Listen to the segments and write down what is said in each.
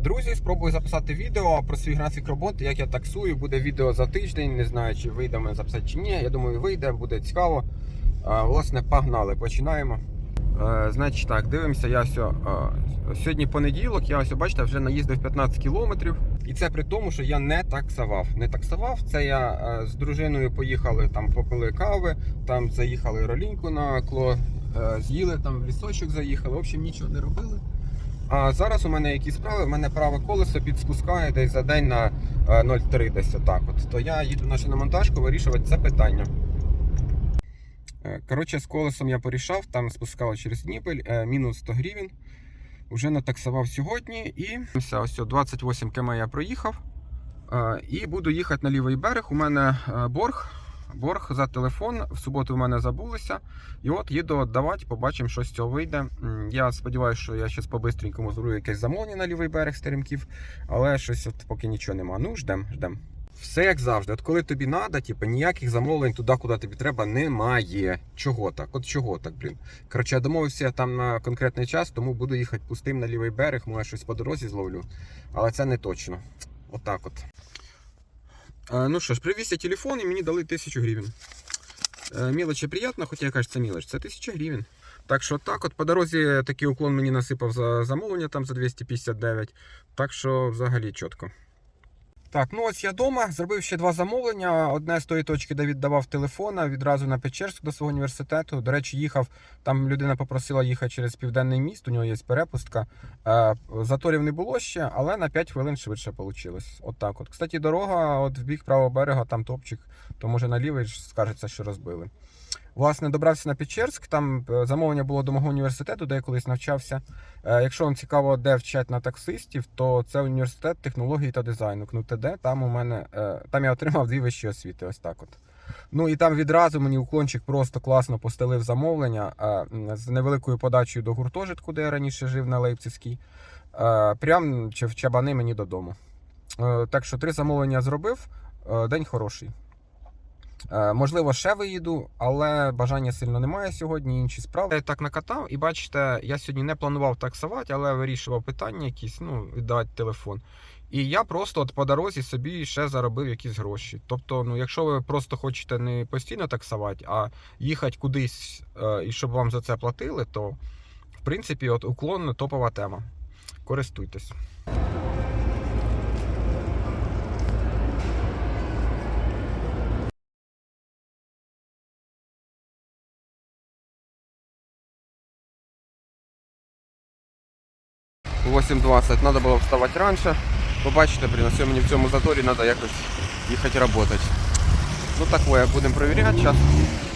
Друзі, спробую записати відео про свій графік роботи, як я таксую. Буде відео за тиждень. Не знаю, чи вийде мене записати чи ні. Я думаю, вийде, буде цікаво. Власне, погнали, починаємо. Е, Значить так, дивимося, я все, сьогодні понеділок, я ось бачите, вже наїздив 15 кілометрів. І це при тому, що я не таксував. Не таксував. Це я е, з дружиною поїхали там, попили кави, там заїхали роліньку на кло, е, з'їли там в лісочок заїхали. В общем, нічого не робили. А зараз у мене які справи, у мене праве колесо підспускає десь за день на е, 0,3 десь отак. От. То я їду на шиномонтажку вирішувати це питання. Е, Коротше, з колесом я порішав, там спускали через Дніпель, е, мінус 100 гривень. Уже натаксував сьогодні і все, ось 28 км я проїхав. Е, І буду їхати на лівий берег. У мене е, борг. Борг за телефон. В суботу в мене забулися. І от їду віддавати, побачимо, що з цього вийде. Я сподіваюся, що я зараз по-бистренькому зроблю якесь замовлення на лівий берег з теремків, але щось от поки нічого нема. Ну, ждем, ждем. Все як завжди. От коли тобі треба, типу, ніяких замовлень туди, куди тобі треба, немає. Чого так? От чого так, блін? Коротше, я домовився там на конкретний час, тому буду їхати пустим на лівий берег, може щось по дорозі зловлю. Але це не точно. Отак от. Е, ну що ж, привіз я телефон і мені дали 1000 гривень. Е, Мілочі приємно, хоча я кажу, це мілоч, це 1000 гривень. Так що так, от по дорозі такий уклон мені насипав за замовлення там за 259. Так що взагалі чітко. Так, ну ось я вдома, зробив ще два замовлення. Одне з тої точки, де віддавав телефона, відразу на Печерськ до свого університету. До речі, їхав. Там людина попросила їхати через південний міст, у нього є перепустка. Е, Заторів не було ще, але на 5 хвилин швидше вийшло. От так от. Кстати, дорога от в бік правого берега, там топчик, то може на лівий скажеться, що розбили. Власне, добрався на Печерськ, там е, замовлення було до мого університету, де я колись навчався. Е, Якщо вам цікаво, де вчать на таксистів, то це університет технології та дизайну. КНУТД. Там у мене е, там я отримав дві вищі освіти. Ось так от. Ну і там відразу мені уклончик просто класно постелив замовлення з невеликою подачею до гуртожитку, де я раніше жив на Лейпцизькій. Прям в чабани мені додому. Так що три замовлення зробив. День хороший. Е, Можливо, ще виїду, але бажання сильно немає сьогодні. Інші справи. Я так накатав, і бачите, я сьогодні не планував таксувати, але вирішував питання якісь, ну, віддавати телефон. І я просто от по дорозі собі ще заробив якісь гроші. Тобто, ну, якщо ви просто хочете не постійно таксувати, а їхати кудись е, і щоб вам за це платили, то в принципі от уклон топова тема. Користуйтесь. 8.20 треба було вставати раніше. Побачите, блін, ось мені в цьому заторі треба якось їхати працювати. Ну такое, будемо перевіряти. Зараз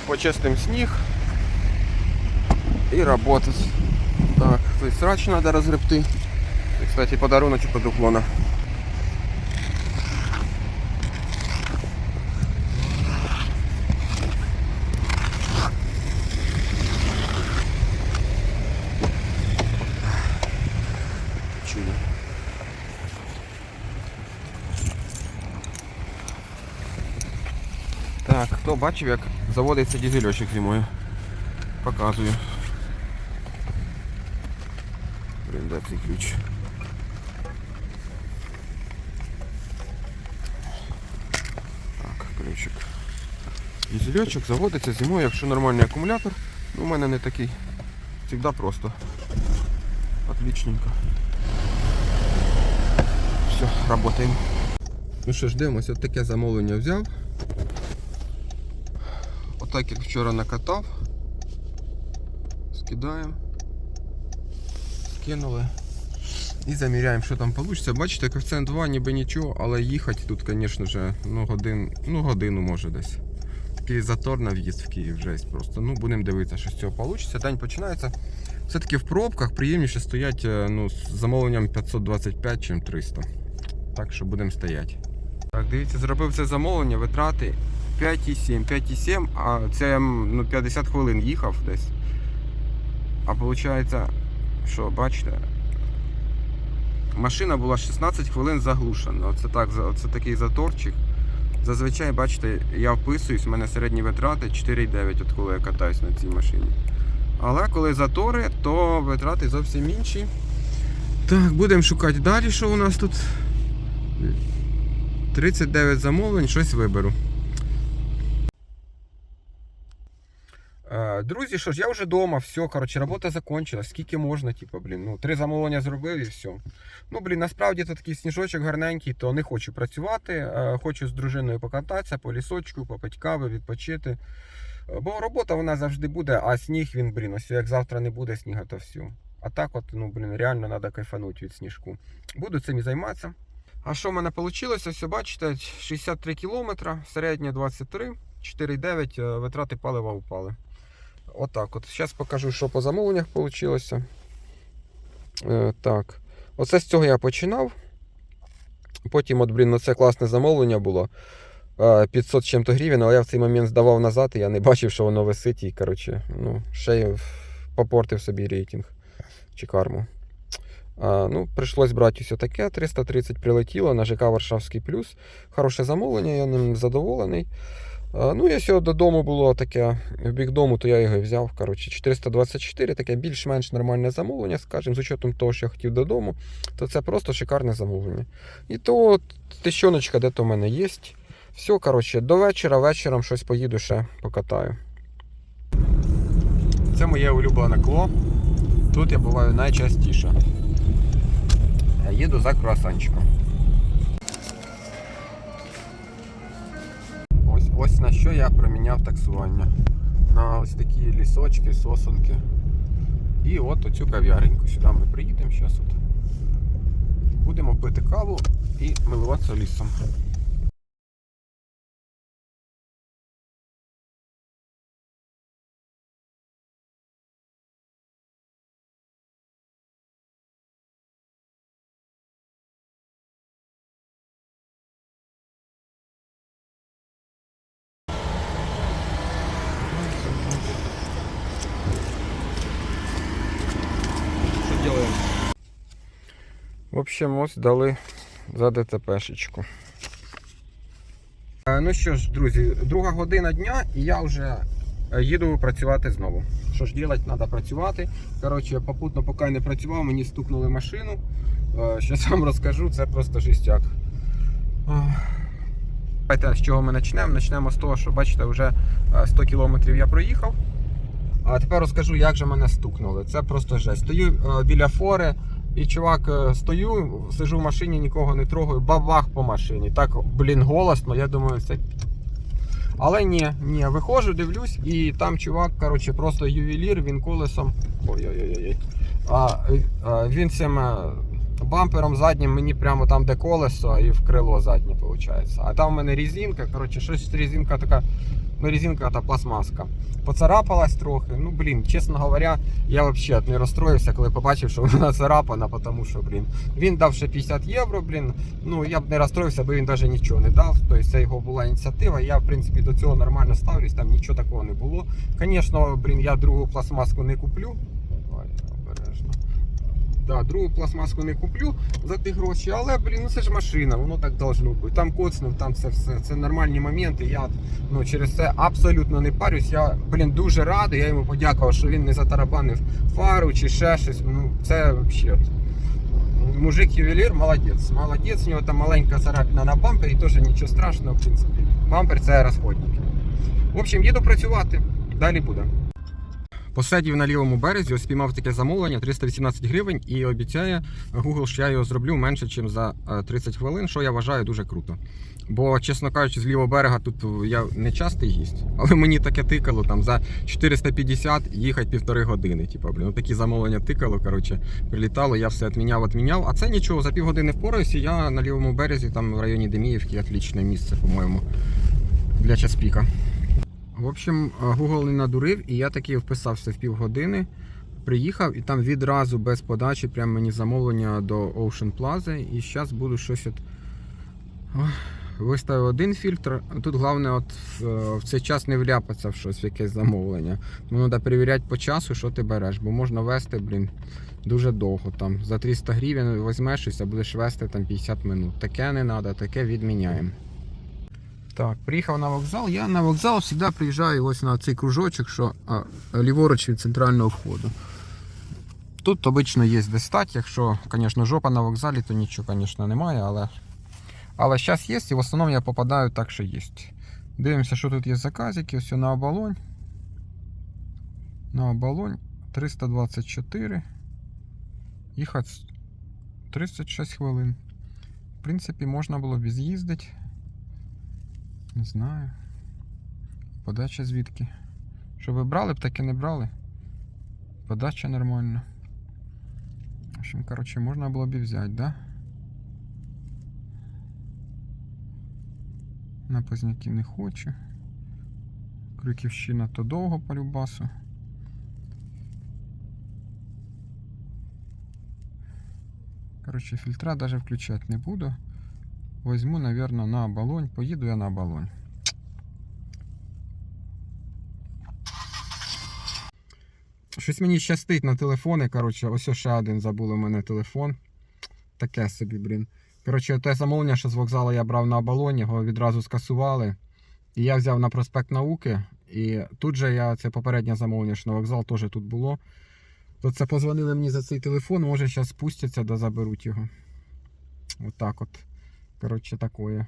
почистимо сніг і працювати. Так, тут срач треба розгребти. Це, кстати, подаруночок від уклона. Так, хто бачив, як заводиться дізельочок зимою? Показую. Блін, ключ? Так, ключик. Дізельочок заводиться зимою, якщо нормальний акумулятор. Ну, у мене не такий. Завжди просто. Отличненько. Все, работаємо. Ну що ж, дивимося, от таке замовлення взяв. Отак як вчора накатав. Скидаємо. Скинули. І заміряємо, що там вийде. Бачите, коефіцієнт 2 ніби нічого, але їхати тут, звісно ж, ну, годин, ну, годину може десь. Такий затор на в'їзд в Київ жесть просто. Ну, будемо дивитися, що з цього вийде. День починається. Все-таки в пробках приємніше стоять е, ну, з замовленням 525 чим 300. Так що будемо стояти. Так, дивіться, зробив це замовлення, витрати 5,7. 5,7, а це ну, 50 хвилин їхав десь. А виходить, що бачите, машина була 16 хвилин заглушена. Оце, так, оце такий заторчик. Зазвичай, бачите, я вписуюсь, у мене середні витрати 4,9, от коли я катаюсь на цій машині. Але коли затори, то витрати зовсім інші. Так, будемо шукати далі, що у нас тут. 39 замовлень, щось виберу. Друзі, що ж, я вже вдома, все, коротше, робота закончилась. Скільки можна, типу, блін. Ну, три замовлення зробив і все. Ну, блін, насправді то такий сніжочок гарненький, то не хочу працювати. е, Хочу з дружиною покататися по лісочку, попити кави, відпочити. Е, Бо робота вона завжди буде, а сніг він, блін, ось як завтра не буде сніга, то все. А так от, ну, блін, реально треба кайфанути від сніжку. Буду цим і займатися. А що в мене вийшло? Все бачите, 63 кілометри, середня 23, 4,9 е, витрати палива упали. Отак от. Зараз покажу, що по замовленнях вийшло. Е, так. Оце з цього я починав. Потім, от, блін, ну це класне замовлення було. Е, 500 з чим-то гривень, але я в цей момент здавав назад, і я не бачив, що воно висить. І, коротше, ну, ще й попортив собі рейтинг чи карму. А, ну, прийшлось брати все таке. 330 прилетіло на ЖК Варшавський плюс. Хороше замовлення, я ним задоволений. Ну, якщо додому було таке в бік дому, то я його і взяв. Коротше, 424, таке більш-менш нормальне замовлення, скажімо, з учетом того, що я хотів додому, то це просто шикарне замовлення. І то тищоночка, де то в мене є. Все, коротше, до вечора, вечором щось поїду ще покатаю. Це моє улюблене кло. Тут я буваю найчастіше. Я їду за круасанчиком. Ось, на що я проміняв таксування. На ось такі лісочки, сосунки. І от оцю кав'яреньку. Сюди ми приїдемо зараз. От. Будемо пити каву і милуватися лісом. Що делаем? В общем, ось дали за ДТПшечку. Е, Ну що ж, друзі, друга година дня і я вже е, їду працювати знову. Що ж робити, треба працювати. Коротше, попутно, поки я не працював, мені стукнули машину. Щось вам розкажу, це просто жестяк. Давайте з чого ми почнемо? Почнемо з того, що бачите, вже е, 100 кілометрів я проїхав. А тепер розкажу, як же мене стукнули. Це просто жесть. Стою е, біля фори, і чувак е, стою, сижу в машині, нікого не трогаю, бабах по машині. Так, блін, голосно, я думаю, це. Але ні, ні, виходжу, дивлюсь, і там чувак, коротше, просто ювелір, він колесом. Ой-ой-ой. А, е, він цим е, бампером заднім мені прямо там, де колесо, і в крило заднє, виходить. А там в мене резинка, коротше, щось резинка така, ну резинка та пластмаска. Поцарапалась трохи. Ну, блін, чесно говоря, я взагалі не розстроївся, коли побачив, що вона царапана, тому що, блін, він дав ще 50 євро, блін. Ну, я б не розстроївся, бо він навіть нічого не дав. Тобто це його була ініціатива. Я, в принципі, до цього нормально ставлюсь, там нічого такого не було. Звісно, блін, я другу пластмаску не куплю. Да, другу пластмаску не куплю за ті гроші, але блін, ну це ж машина, воно так должно бути. Там коцнув, там це все. Це нормальні моменти. Я ну, через це абсолютно не парюсь. Я блін дуже радий. Я йому подякував, що він не затарабанив фару чи ще щось. Ну це взагалі. Мужик ювелір, молодець. Молодець, у нього там маленька царапина на бампері, теж нічого страшного, в принципі. Бампер це розходник. В общем, їду працювати. Далі буде. Посидів на лівому березі, ось спіймав таке замовлення 318 гривень і обіцяє Google, що я його зроблю менше, ніж за е, 30 хвилин, що я вважаю дуже круто. Бо, чесно кажучи, з лівого берега тут я не частий гість, але мені таке тикало там за 450 їхати півтори години. Типу, блін, ну, такі замовлення тикало. Коротше, прилітало, я все відміняв, відміняв. А це нічого, за півгодини впораюся. Я на лівому березі, там в районі Деміївки, отлічне місце, по-моєму, для час-піка. В общем, Google не надурив, і я таки вписався в півгодини. Приїхав і там відразу без подачі прямо мені замовлення до Ocean Plaza. І зараз буду щось от. Виставив один фільтр. Тут головне от в, в цей час не вляпатися в щось, в якесь замовлення. Тому треба перевіряти по часу, що ти береш, бо можна вести, блін, дуже довго. Там За 300 гривень візьмеш щось, а будеш вести там 50 минут. Таке не треба, таке відміняємо. Так, приїхав на вокзал. Я на вокзал завжди приїжджаю ось на цей кружочок, що а, ліворуч від центрального входу. Тут обично є де стати, якщо, звісно, жопа на вокзалі, то нічого, звісно, немає, але. Але зараз є, і в основному я попадаю так, що є. Дивимося, що тут є заказики. Ось на оболонь. На оболонь 324. Їхати 36 хвилин. В принципі, можна було б з'їздити. Не знаю. Подача звідки? Що ви брали б, так і не брали. Подача нормальна. В общем, короче, можна було б і взяти, да? На Позняки не хочу. Крюківщина то довго по любасу. Короче, фильтра даже включать не буду. Возьму, наверное, на оболонь. Поїду я на оболонь. Щось мені щастить на телефони. Коротше, ось ще один забули у мене телефон. Таке собі, блін. Коротше, те замовлення, що з вокзалу я брав на оболоні, його відразу скасували. І я взяв на проспект науки. І тут же я це попереднє замовлення, що на вокзал теж тут було. То це позвонили мені за цей телефон, може зараз спустяться да заберуть його. Отак от. Коротше, такое.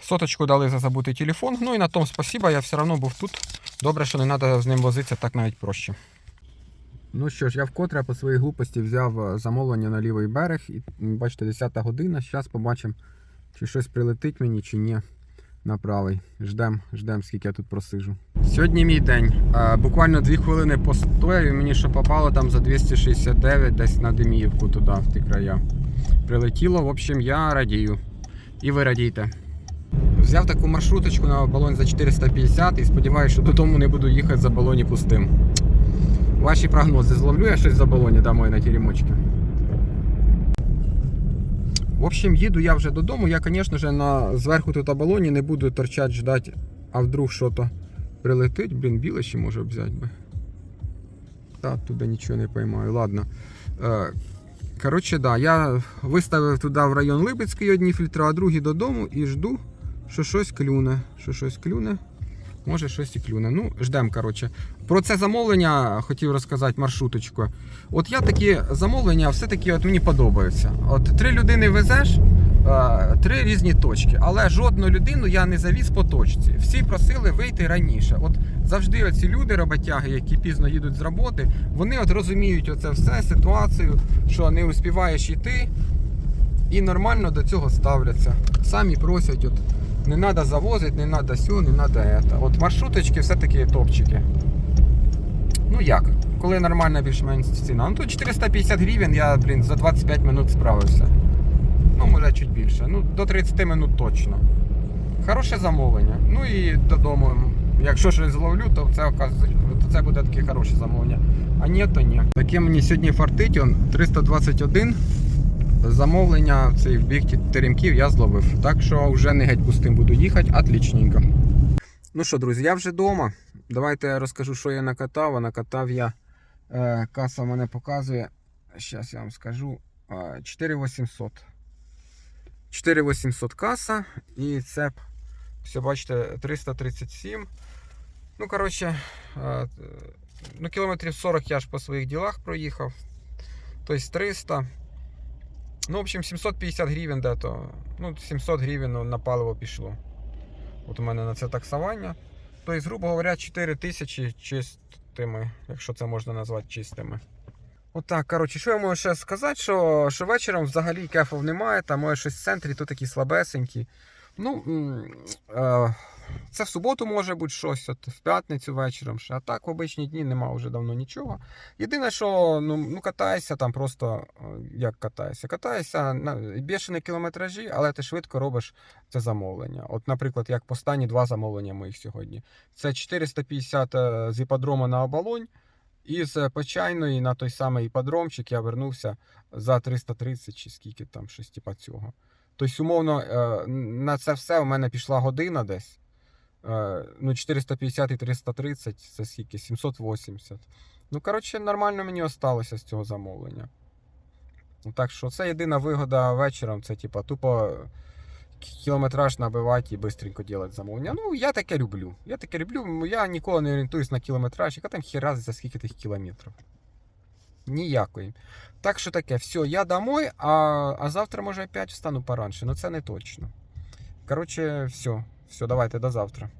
Соточку дали за забутий телефон. Ну і на тому спасіба, я все одно був тут. Добре, що не треба з ним возитися, так навіть проще. Ну що ж, я вкотре по своїй глупості взяв е, замовлення на лівий берег. І бачите, 10 година. Зараз побачимо, чи щось прилетить мені, чи ні. На правий. Ждем, ждем, скільки я тут просижу. Сьогодні мій день. Е, буквально 2 хвилини постояв і мені що попало там за 269 десь на Деміївку туди, в ті края. Прилетіло, в общем, я радію. І ви радійте. Взяв таку маршруточку на балон за 450 і сподіваюся, що додому не буду їхати за балоні пустим. Ваші прогнози. Зловлю я щось за балоні домой на теремочки. В общем, їду я вже додому. Я, звісно ж, на зверху тут балоні не буду торчати, ждати, а вдруг що-то прилетить. Блін, біле ще може взяти би. Та, туди нічого не поймаю. Ладно. Коротше, да, я виставив туди в район Липецький одні фільтри, а другі додому і жду, що щось клюне. Що щось клюне. Може щось і клюне. Ну, ждемо, коротше. Про це замовлення хотів розказати маршруточку. От я такі замовлення все-таки от мені подобаються. От три людини везеш, три різні точки. Але жодну людину я не завіз по точці. Всі просили вийти раніше. От завжди оці люди, роботяги, які пізно їдуть з роботи, вони от розуміють оце все, ситуацію, що не успіваєш йти, і нормально до цього ставляться. Самі просять, от не треба завозити, не треба сю, не треба это. От маршруточки все-таки топчики. Ну як? Коли нормальна більш-менш ціна. Ну тут 450 гривень, я, блін, за 25 минут справився. Ну, може чуть більше. Ну, до 30 минут точно. Хороше замовлення. Ну і додому. Якщо щось зловлю, то це, то це буде таке хороше замовлення. А ні, то ні. Таке мені сьогодні фартить, он 321. Замовлення цей в бік теремків я зловив. Так що вже не геть пустим буду їхати, отлічненько. Ну що, друзі, я вже вдома. Давайте я розкажу, що я накатав. А накатав я. Е, каса мене показує. Зараз я вам скажу. е, 4800. 4800 каса. І це, все бачите, 337. Ну, коротше, е, ну, кілометрів 40 я ж по своїх ділах проїхав. Тобто 300. Ну, в общем, 750 гривень де-то. Ну, 700 гривень ну, на паливо пішло. От у мене на це таксування. Тобто, грубо говоря, 4 тисячі чистими, якщо це можна назвати чистими. Отак, коротше, що я можу ще сказати, що, що вечором взагалі кефов немає, там може щось в центрі, то такі слабесенькі. Ну, е, це в суботу може бути щось, от в п'ятницю вечором ще. А так в обичні дні нема вже давно нічого. Єдине, що ну, ну катаєшся там просто е, як катаєшся. Катаєшся на бішені кілометражі, але ти швидко робиш це замовлення. От, наприклад, як останні два замовлення моїх сьогодні. Це 450 е, з іпподрому на оболонь. І з Почайної на той самий іпподромчик я вернувся за 330 чи скільки там, щось типа цього. Тобто, умовно, е, на це все у мене пішла година десь. Е, Ну, 450 і 330 це скільки? 780. Ну, коротше, нормально мені осталося з цього замовлення. Так що це єдина вигода вечором, це типа тупо кілометраж набивати і швидко робити замовлення. Ну, я таке люблю. Я таке люблю. Я ніколи не орієнтуюсь на кілометраж, яка там хіра за скільки тих кілометрів. Ніякої. Так що таке, все, я домой, а, а завтра, може, опять встану поранше. Ну це не точно. Коротше, все. Все, давайте до завтра.